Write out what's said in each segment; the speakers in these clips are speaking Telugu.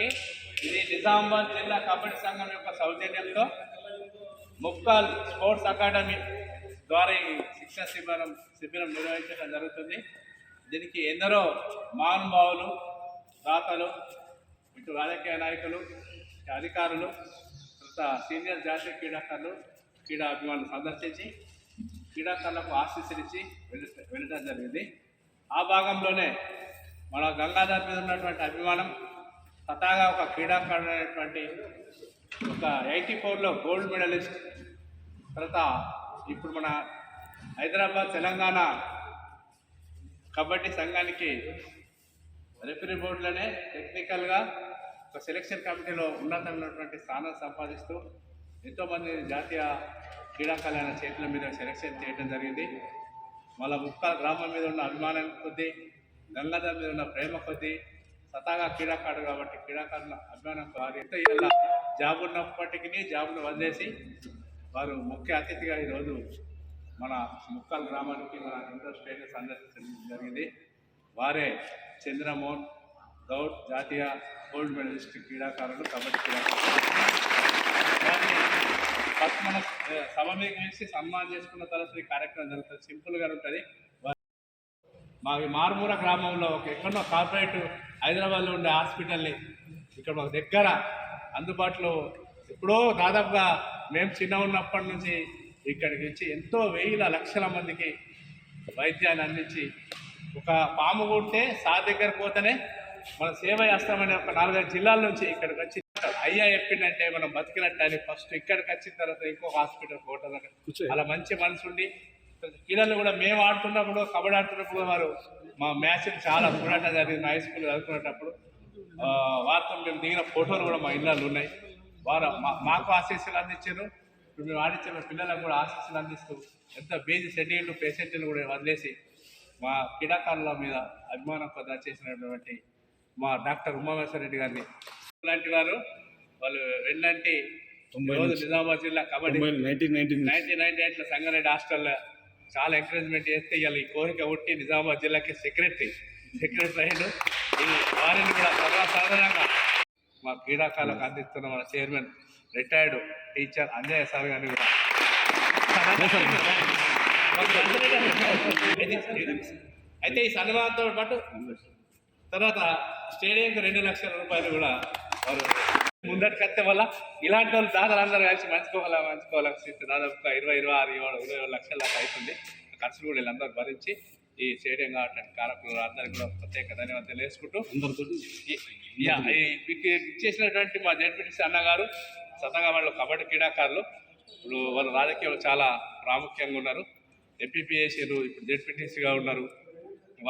కాబట్టి ఇది నిజామాబాద్ జిల్లా కబడ్డీ సంఘం యొక్క సౌజన్యంతో ముక్కాల్ స్పోర్ట్స్ అకాడమీ ద్వారా ఈ శిక్షణ శిబిరం శిబిరం నిర్వహించడం జరుగుతుంది. దీనికి ఎందరో మహానుభావులు దాతలు ఇటు రాజకీయ నాయకులు అధికారులు సీనియర్ జాతీయ క్రీడాకారులు క్రీడా అభిమానులు సందర్శించి క్రీడాకారులకు ఆశీస్సులు వెళ్ళటం జరిగింది. ఆ భాగంలోనే మన గంగాధర్ మీద ఉన్నటువంటి అభిమానం సతాగా ఒక క్రీడాకారుడు అనేటువంటి ఒక ఎయిటీ ఫోర్లో గోల్డ్ మెడలిస్ట్. తర్వాత ఇప్పుడు మన హైదరాబాద్ తెలంగాణ కబడ్డీ సంఘానికి రెఫరీ బోర్డులోనే టెక్నికల్గా ఒక సెలక్షన్ కమిటీలో ఉన్నతమైనటువంటి స్థానం సంపాదిస్తూ ఎంతోమంది జాతీయ క్రీడాకారులైన చేతుల మీద సెలక్షన్ చేయడం జరిగింది. వాళ్ళ ముక్క గ్రామం మీద ఉన్న అభిమానం కొద్దీ గంగాధర్ మీద ఉన్న ప్రేమ కొద్దీ సతాగా క్రీడాకారుడు కాబట్టి క్రీడాకారుల అభిమానం వారి ఎంత ఇలా జాబ్ ఉన్నప్పటికీ జాబ్ను వదిలేసి వారు ముఖ్య అతిథిగా ఈరోజు మన ముక్కల్ గ్రామానికి మన ఇండోర్ స్టేడియం సందర్శించడం జరిగింది. వారే చంద్రమోహన్ గౌడ్ జాతీయ గోల్డ్ మెడలిస్ట్ క్రీడాకారులు కబడ్డీ క్రీడాకారులు ఫస్ట్ మన సమీకరించి సన్మానం చేసుకున్న తర్వాత ఈ కార్యక్రమం జరుగుతుంది. సింపుల్గా ఉంటుంది. మా మారుమూల గ్రామంలో ఒక ఎక్కడో కార్పొరేట్ హైదరాబాద్లో ఉండే హాస్పిటల్ని ఇక్కడ మాకు దగ్గర అందుబాటులో ఎప్పుడో దాదాపుగా మేము చిన్న ఉన్నప్పటి నుంచి ఇక్కడికి వచ్చి ఎంతో వేల లక్షల మందికి వైద్యాన్ని అందించి ఒక పాము ఉంటే సార్ దగ్గర పోతేనే మన సేవ చేస్తామని ఒక నాలుగైదు జిల్లాల నుంచి ఇక్కడికి వచ్చి అయ్యా చెప్పిందంటే మనం బతికినట్టు అని ఫస్ట్ ఇక్కడికి వచ్చిన తర్వాత ఇంకో హాస్పిటల్ పోవటం అలా మంచి మనసు ఉండి క్రీడలు కూడా మేము ఆడుతున్నప్పుడు కబడ్డీ ఆడుతున్నప్పుడు వారు మా మ్యాచ్ చాలా చూడటం జరిగింది. మా హై స్కూల్ చదువుకునేటప్పుడు వారితో మేము దిగిన ఫోటోలు కూడా మా ఇళ్ళలో ఉన్నాయి. వారు మా- మాకు ఆశీస్సులు అందించారు. ఇప్పుడు మేము ఆడించిన పిల్లలకు కూడా ఆశీస్సులు అందిస్తూ ఎంత బీజీ షెడ్యూల్ పేషెంట్లు కూడా వదిలేసి మా క్రీడాకారుల మీద అభిమానం కొద్దా చేసినటువంటి మా డాక్టర్ ఉమామేశ్వర రెడ్డి గారిని. లాంటి వారు వాళ్ళు ఈరోజు నిజామాబాద్ జిల్లా kabaddi nineteen nineteen nineteen ninety ఎయిట్లో సంగారెడ్డి హాస్టల్లో చాలా ఎంకరేజ్మెంట్ చేస్తే ఇవాళ ఈ కోరిక ఉట్టి నిజామాబాద్ జిల్లాకి సెక్రటరీ సెక్రటరీ అయిన ఈ వారిని కూడా సర్వసాధారణంగా మా క్రీడాకారులకు అందిస్తున్న మన chairman retired teacher Anjaiah sir గారిని కూడా. అయితే ఈ సన్మానంతో పాటు తర్వాత స్టేడియంకి రెండు లక్షల రూపాయలు కూడా వారు ముందటికి వస్తే వల్ల ఇలాంటి వాళ్ళు దాదాపు అందరూ కలిసి మంచుకోవాలా మంచుకోవాలా దాదాపు ఒక ఇరవై ఇరవై ఆరు ఇరవై ఇరవై ఏడు లక్షల దాకా అవుతుంది. ఖర్చులు కూడా వీళ్ళందరూ భరించి ఈ స్టేడియం కావడానికి కారకులు అందరికీ కూడా ప్రత్యేక ధన్యవాదాలు తెలియజేసుకుంటూ వీటికి ఇచ్చేసినటువంటి మా జడ్పీటీసీ అన్నగారు సతగా వాళ్ళు కబడ్డీ క్రీడాకారులు. ఇప్పుడు వాళ్ళు రాజకీయంలో చాలా ప్రాముఖ్యంగా ఉన్నారు. ఎంపీపీ చేసారు ఇప్పుడు జడ్పీటీసీగా ఉన్నారు.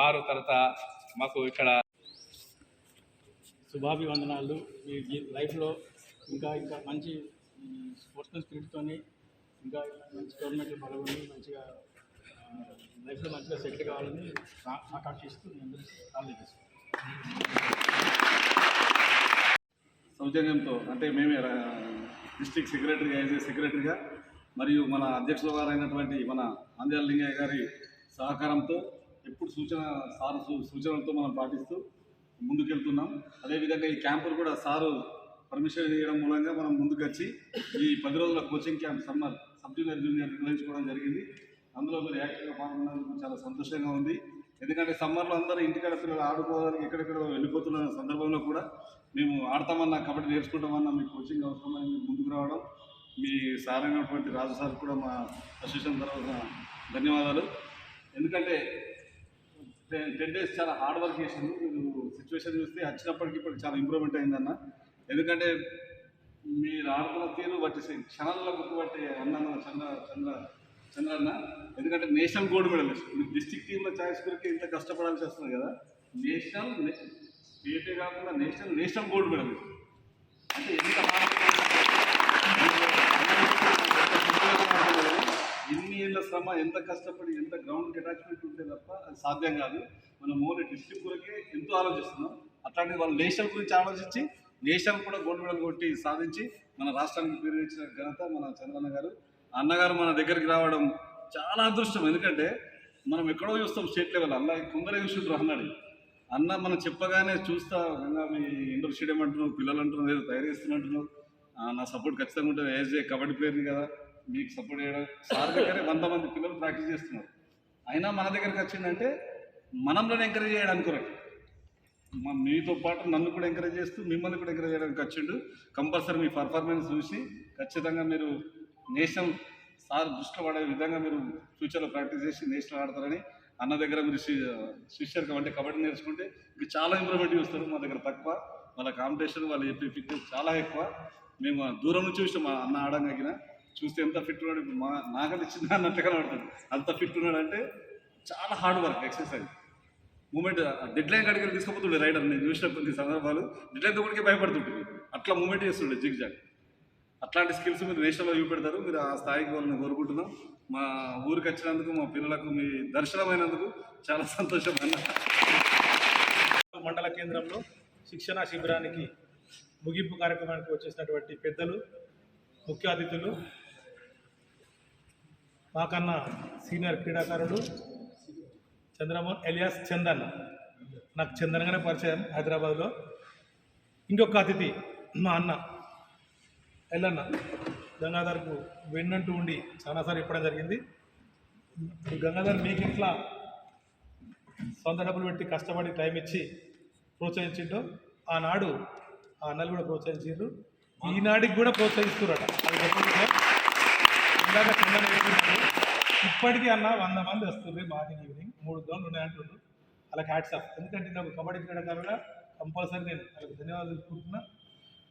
వారు తర్వాత మాకు ఇక్కడ శుభాభివందనాలు. మీ లైఫ్లో ఇంకా ఇంకా మంచి స్పోర్ట్స్మెన్ స్పిరిట్తో ఇంకా మంచి టోర్నమెంట్లో పాల్గొని మంచిగా లైఫ్లో మంచిగా సెటిల్ కావాలని ఆకాంక్షిస్తూ మీ కాల్ సౌజన్యంతో అంటే మేమే డిస్ట్రిక్ట్ సెక్రటరీగా యాజ్ ఏ సెక్రటరీగా మరియు మన అధ్యక్షుల వారైనటువంటి మన అంజాల లింగయ్య గారి సహకారంతో ఎప్పుడు సూచన సార్ సూ- సూచనలతో మనం పాటిస్తూ ముందుకెళ్తున్నాం. అదేవిధంగా ఈ క్యాంపులు కూడా సారు పర్మిషన్ ఇవ్వడం మూలంగా మనం ముందుకు వచ్చి ఈ పది రోజుల coaching camp summer sub junior junior నిర్వహించుకోవడం జరిగింది. అందులో మీరు యాక్టివ్గా పాల్గొన్నందుకు చాలా సంతోషంగా ఉంది. ఎందుకంటే సమ్మర్లో అందరూ ఇంటికాడ పిల్లలు ఆడుకోవడానికి ఎక్కడెక్కడ వెళ్ళిపోతున్న సందర్భంలో కూడా మేము ఆడతామన్నా కబడ్డీ నేర్చుకుంటామన్నా మీ కోచింగ్ అవసరమని మీరు ముందుకు రావడం. మీ సార్ అయినటువంటి రాజు సార్ కూడా మా అసోసియేషన్ తరఫున ధన్యవాదాలు. ఎందుకంటే టెన్ టెన్ డేస్ చాలా హార్డ్ వర్క్ చేసింది మీరు సిచ్యువేషన్ చూస్తే వచ్చినప్పటికి ఇప్పుడు చాలా ఇంప్రూవ్మెంట్ అయిందన్న. ఎందుకంటే మీరు ఆడుతున్న తీరు బట్టి క్షణాలలో గుర్తుపట్టే అన్న చంద్ర చంద్ర చంద్రన్న. ఎందుకంటే నేషనల్ గోల్డ్ మెడల్ మీరు డిస్టిక్ టీంలో ఛాయిస్ కొరికి ఇంత కష్టపడాల్సి వస్తుంది కదా. నేషనల్ స్టేటే కాకుండా నేషనల్ నేషనల్ గోల్డ్ మెడల్ అంటే ఎంత హార్డ్ ఎన్ని ఏళ్ళ శ్రమ ఎంత కష్టపడి ఎంత గ్రౌండ్ అటాచ్మెంట్ ఉంటే తప్ప అది సాధ్యం కాదు. మనం ఓన్లీ డిస్ట్రిక్ట్ గురించి ఎంతో ఆలోచిస్తున్నాం. అట్లాంటి వాళ్ళు నేషనల్ గురించి ఆలోచించి నేషనల్ కూడా గోల్డ్ మెడల్ కొట్టి సాధించి మన రాష్ట్రానికి పేరు ఇచ్చిన ఘనత మన చంద్రన్న గారు. అన్నగారు మన దగ్గరికి రావడం చాలా అదృష్టం. ఎందుకంటే మనం ఎక్కడో చూస్తాం స్టేట్ లెవెల్ అలా కొందరే చూసుకుంటారు అన్నాడు. అన్న మనం చెప్పగానే చూస్తా గంగా మీ ఇండోర్ స్టేడియం అంటున్నావు పిల్లలు అంటున్నావు ఏదో తయారు చేస్తున్నట్టున్నావు నా సపోర్ట్ ఖచ్చితంగా ఉంటుంది. ఏజే కబడ్డీ ప్లేయర్ని కదా. మీకు సపోర్ట్ చేయడం. సార్ దగ్గరే వంద మంది పిల్లలు ప్రాక్టీస్ చేస్తున్నారు. అయినా మన దగ్గరికి వచ్చిందంటే మనంలోనే ఎంకరేజ్ చేయడానికి కొరకు మా మీతో పాటు నన్ను కూడా ఎంకరేజ్ చేస్తూ మిమ్మల్ని కూడా ఎంకరేజ్ చేయడానికి వచ్చిండు. కంపల్సరీ మీ పర్ఫార్మెన్స్ చూసి ఖచ్చితంగా మీరు నేషనల్ సార్ దృష్టిలో పడే విధంగా మీరు ఫ్యూచర్లో ప్రాక్టీస్ చేసి నేషనల్ ఆడతారని అన్న దగ్గర మీరు శిష్యర్ అంటే కబడ్డీ నేర్చుకుంటే ఇంకా చాలా ఇంప్రూవ్మెంట్ చూస్తారు మా దగ్గర తక్కువ. వాళ్ళ కాంపిటీషన్ వాళ్ళు చెప్పే ఫిట్నెస్ చాలా ఎక్కువ. మేము దూరం నుంచి చూసాం మా అన్న ఆడంగా చూస్తే ఎంత ఫిట్ ఉన్నాడు ఇప్పుడు మా నాగలి చిన్న అన్నట్టుగా కనబడుతుంది అంత ఫిట్ ఉన్నాడు అంటే చాలా hard work exercise movement dead line కాడికి తీసుకుపోతుండే రైడర్ నేను చూసిన కొన్ని సందర్భాలు డెడ్ లైన్ తోడికి భయపడుతుంటుంది. అట్లా మూమెంట్ చేస్తుండే జిగ్ జాగ్. అట్లాంటి స్కిల్స్ మీరు నేషనల్లో చూపెడతారు. మీరు ఆ స్థాయికి వాళ్ళని కోరుకుంటున్నాం. మా ఊరికి వచ్చినందుకు మా పిల్లలకు మీ దర్శనమైనందుకు చాలా సంతోషం అన్న. మండల కేంద్రంలో శిక్షణ శిబిరానికి ముగింపు కార్యక్రమానికి వచ్చేసినటువంటి పెద్దలు ముఖ్య అతిథులు మాకన్నా సీనియర్ క్రీడాకారుడు చంద్రమోహన్ ఎలియాస్ చందన్. నాకు చందన్గానే పరిచయం హైదరాబాద్లో. ఇంకొక అతిథి మా అన్న ఎల్లన్న. గంగాధర్కు వెన్నంటూ ఉండి చాలాసార్లు ఇప్పడం జరిగింది. గంగాధర్ మీకు ఇట్లా సొంత డబ్బులు పెట్టి కష్టపడి టైం ఇచ్చి ప్రోత్సహించిండో. ఆనాడు ఆ అన్నలు కూడా ప్రోత్సహించారు ఈనాటికి కూడా ప్రోత్సహిస్తున్నారట అది ఇందాక ఇప్పటికీ అన్న వంద మంది వస్తుంది మార్నింగ్ ఈవినింగ్. మూడు గ్రౌండ్లు ఉన్నాయంటుండ్రు అలా హ్యాట్స్ అప్ ఎందుకంటే నాకు కబడ్డీ క్రీడాకారుగా కంపల్సరీ నేను వాళ్ళకి ధన్యవాదాలు తెలుపుకుంటున్నా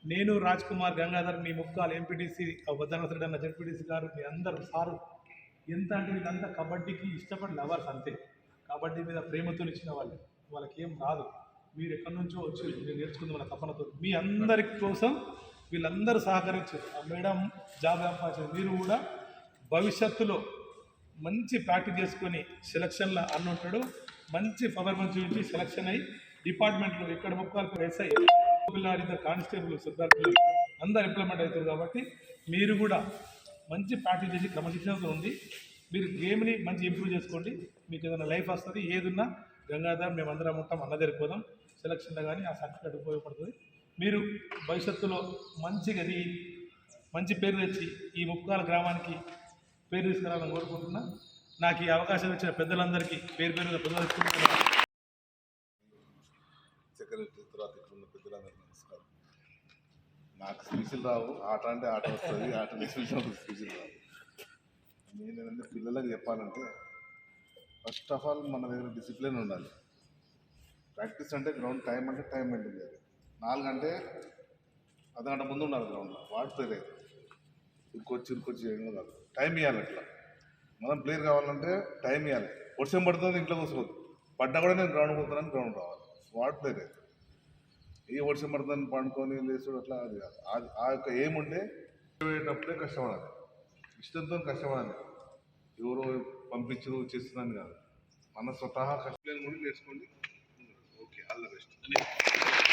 నేను రాజ్ కుమార్ గంగాధర్ మీ ముక్కాలు ఎంపీటీసీ వద్దనసరుడు అన్న జడ్పీటీసీ గారు మీ అందరు సారు. ఎంత అంటే వీళ్ళంతా కబడ్డీకి ఇష్టపడి లవర్స్ అంతే. కబడ్డీ మీద ప్రేమతో ఇచ్చిన వాళ్ళు. వాళ్ళకి ఏం రాదు. మీరు ఎక్కడి నుంచో వచ్చి నేను నేర్చుకుంది మన తపనతో మీ అందరి కోసం వీళ్ళందరూ సహకరించారు. ఆ మేడం జాబ్ సంపాదించారు మీరు కూడా భవిష్యత్తులో మంచి ప్రాక్టీస్ చేసుకొని సెలక్షన్లో అన్న ఉంటాడు. మంచి పర్ఫార్మెన్స్ చూపించి సెలక్షన్ అయ్యి డిపార్ట్మెంట్లో ఎక్కడ ముక్కలు ఎస్ఐ పిల్లాడి ఇద్దరు కానిస్టేబుల్ సిద్ధార్థ పిల్లలు అందరు ఇంప్లిమెంట్ అవుతారు కాబట్టి మీరు కూడా మంచి ప్రాక్టీస్ చేసి క్రమశిక్షణతో ఉంది మీరు గేమ్ని మంచి ఇంప్రూవ్ చేసుకోండి. మీకు ఏదైనా లైఫ్ వస్తుంది ఏదున్నా గంగాధర్ మేమందరం ఉంటాం అన్న దగ్గరికి పోదాం. సెలక్షన్లో కానీ ఆ సర్టిఫికేట్ ఉపయోగపడుతుంది. మీరు భవిష్యత్తులో మంచి గది మంచి పేరు తెచ్చి ఈ ముక్కాల గ్రామానికి పేరు తీసుకురావాలని కోరుకుంటున్నా. నాకు ఈ అవకాశం ఇచ్చిన పెద్దలందరికీ పేరు పేరుగా పెద్దలు సెక్రటరీ తర్వాత పెద్దలందరికీ నమస్కారం. నాకు స్పీచ్లు రావు ఆట అంటే ఆట వస్తుంది ఆట నేర్పించినప్పుడు రావు నేను ఏంటంటే పిల్లలకు చెప్పాలంటే ఫస్ట్ ఆఫ్ ఆల్ మన దగ్గర డిసిప్లిన్ ఉండాలి. ప్రాక్టీస్ అంటే గ్రౌండ్ టైం అంటే టైం మెయింటైన్ చేయాలి. నాలుగంటే అర్ధగంట ముందు ఉన్నారు గ్రౌండ్లో. వాడితే ప్లేయర్ ఇరుకొచ్చి ఇరుకొచ్చి కాదు. టైం ఇవ్వాలి అట్లా. మనం ప్లేయర్ కావాలంటే టైం ఇవ్వాలి వర్షం పడుతుంది ఇంట్లో కూర్చోదు పడ్డా కూడా నేను గ్రౌండ్ పోతున్నాను గ్రౌండ్ రావాలి. వాడితే ప్లేయర్ ఏ వర్షం పడుతుందని పండుకొని లేచుడు అట్లా అది కాదు. ఆ- ఆ యొక్క ఏముంటే పోయేటప్పుడే కష్టపడాలి. ఇష్టంతో కష్టపడాలి. ఎవరో పంపించరు చేస్తున్నాను కాదు. మన స్వతహా కష్టం కూడా నేర్చుకోండి ఓకే ఆల్ ద బెస్ట్.